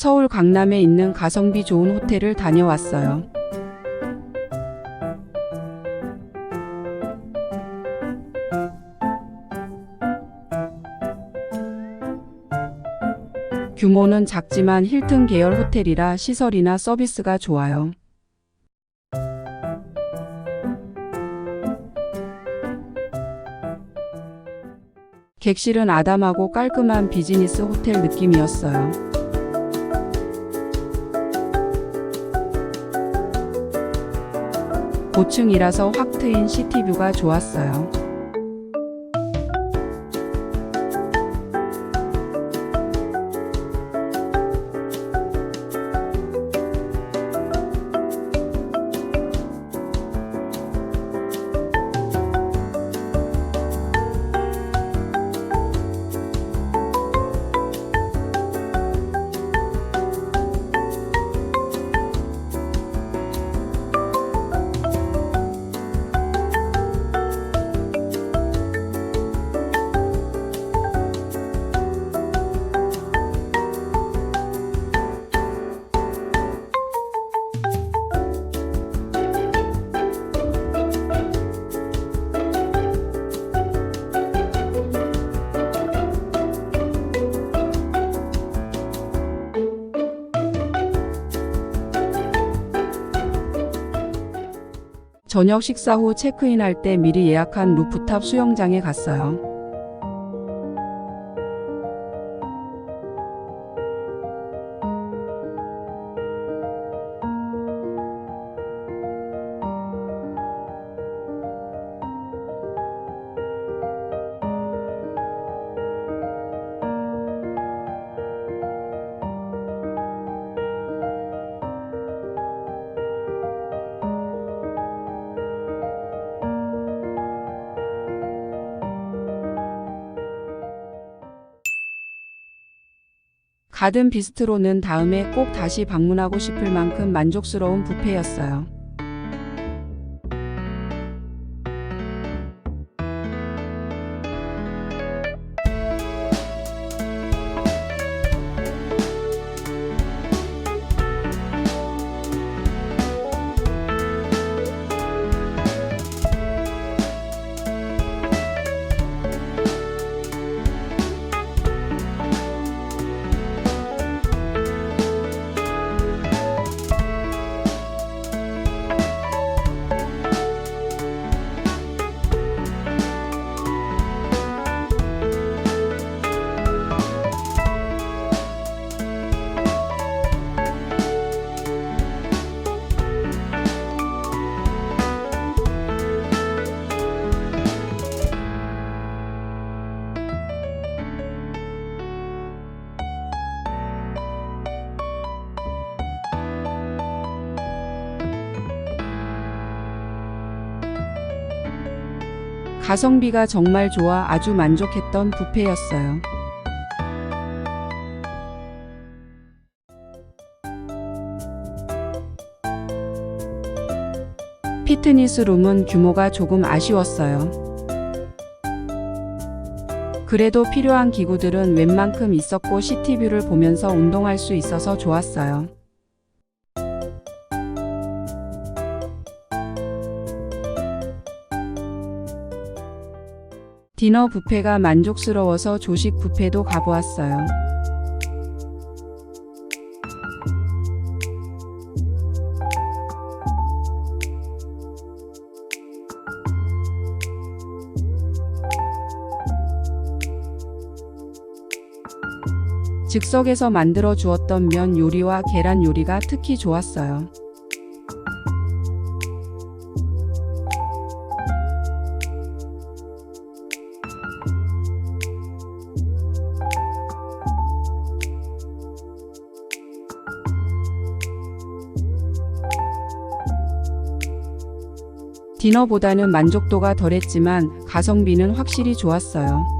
서울 강남에 있는 가성비 좋은 호텔을 다녀왔어요. 규모는 작지만 힐튼 계열 호텔이라 시설이나 서비스가 좋아요. 객실은 아담하고 깔끔한 비즈니스 호텔 느낌이었어요. 고층이라서 확 트인 시티뷰가 좋았어요. 저녁 식사 후 체크인할 때 미리 예약한 루프탑 수영장에 갔어요. 가든 비스트로는 다음에 꼭 다시 방문하고 싶을 만큼 만족스러운 뷔페였어요. 가성비가 정말 좋아 아주 만족했던 뷔페였어요. 피트니스 룸은 규모가 조금 아쉬웠어요. 그래도 필요한 기구들은 웬만큼 있었고 시티뷰를 보면서 운동할 수 있어서 좋았어요. 디너 뷔페가 만족스러워서 조식 뷔페도 가보았어요. 즉석에서 만들어 주었던 면 요리와 계란 요리가 특히 좋았어요. 디너보다는 만족도가 덜했지만 가성비는 확실히 좋았어요.